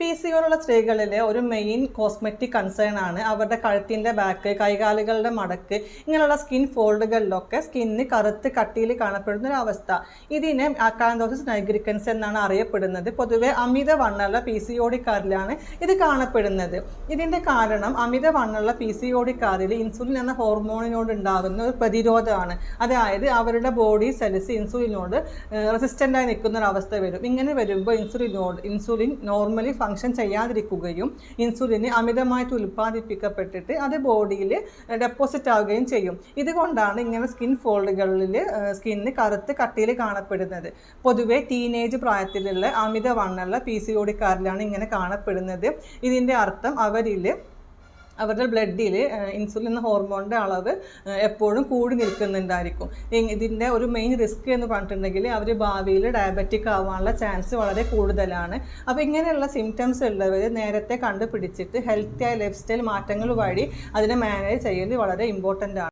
P C ഒള്ള സ്ത്രീകളിലെ ഒരു main cosmetic concern ആണ്. അവരുടെ കഴുത്തിന്റെ ബാക്ക് കൈകാലുകളുടെ മടക്ക് ഇങ്ങനെയുള്ള സ്കിൻ ഫോൾഡുകളിലൊക്കെ സ്കിന്ന് കറുത്ത് കട്ടിയിൽ കാണപ്പെടുന്ന ഒരു അവസ്ഥ. ഇതിനെ അക്കാന്തോസിസ് നൈഗ്രിക്കൻസ് എന്നാണ് അറിയപ്പെടുന്നത്. പൊതുവെ അമിത വണ്ണുള്ള പി സി ഓടിക്കാരിലാണ് ഇത് കാണപ്പെടുന്നത്. ഇതിന്റെ കാരണം അമിത വണ്ണുള്ള പി സി ഓടിക്കാരിൽ ഇൻസുലിൻ എന്ന ഹോർമോണിനോട് ഉണ്ടാകുന്ന ഒരു പ്രതിരോധമാണ്. അതായത് അവരുടെ ബോഡി സെൽസ് ഇൻസുലിനോട് റെസിസ്റ്റന്റായി നിൽക്കുന്ന ഒരു അവസ്ഥ വരും. ഇങ്ങനെ വരുമ്പോൾ ഇൻസുലിനോട് ഇൻസുലിൻ നോർമലി ചെയ്യാതിരിക്കുകയും ഇൻസുലിന് അമിതമായിട്ട് ഉൽപ്പാദിപ്പിക്കപ്പെട്ടിട്ട് അത് ബോഡിയിൽ ഡെപ്പോസിറ്റ് ആവുകയും ചെയ്യും. ഇതുകൊണ്ടാണ് ഇങ്ങനെ സ്കിൻ ഫോൾഡുകളിൽ സ്കിന്നിന് കറുത്ത് കട്ടിയിൽ കാണപ്പെടുന്നത്. പൊതുവെ ടീനേജ് പ്രായത്തിലുള്ള അമിത വണ്ണുള്ള പി സി ഓടിക്കാരിലാണ് ഇങ്ങനെ കാണപ്പെടുന്നത്. ഇതിന്റെ അർത്ഥം അവരിൽ അവരുടെ ബ്ലഡിൽ ഇൻസുലിൻ എന്ന ഹോർമോണിന്റെ അളവ് എപ്പോഴും കൂടി നിൽക്കുന്നുണ്ടായിരിക്കും. ഇതിന്റെ ഒരു മെയിൻ റിസ്ക് എന്ന് പറഞ്ഞിട്ടുണ്ടെങ്കിൽ അവർ ഭാവിയിൽ ഡയബറ്റിക് ആവാനുള്ള ചാൻസ് വളരെ കൂടുതലാണ്. അപ്പോൾ ഇങ്ങനെയുള്ള സിംറ്റംസ് ഉള്ളവർ നേരത്തെ കണ്ടുപിടിച്ചിട്ട് ഹെൽത്തി ആയ ലൈഫ് സ്റ്റൈൽ മാറ്റങ്ങൾ വഴി അതിനെ മാനേജ് ചെയ്യൽ വളരെ ഇമ്പോർട്ടന്റ് ആണ്.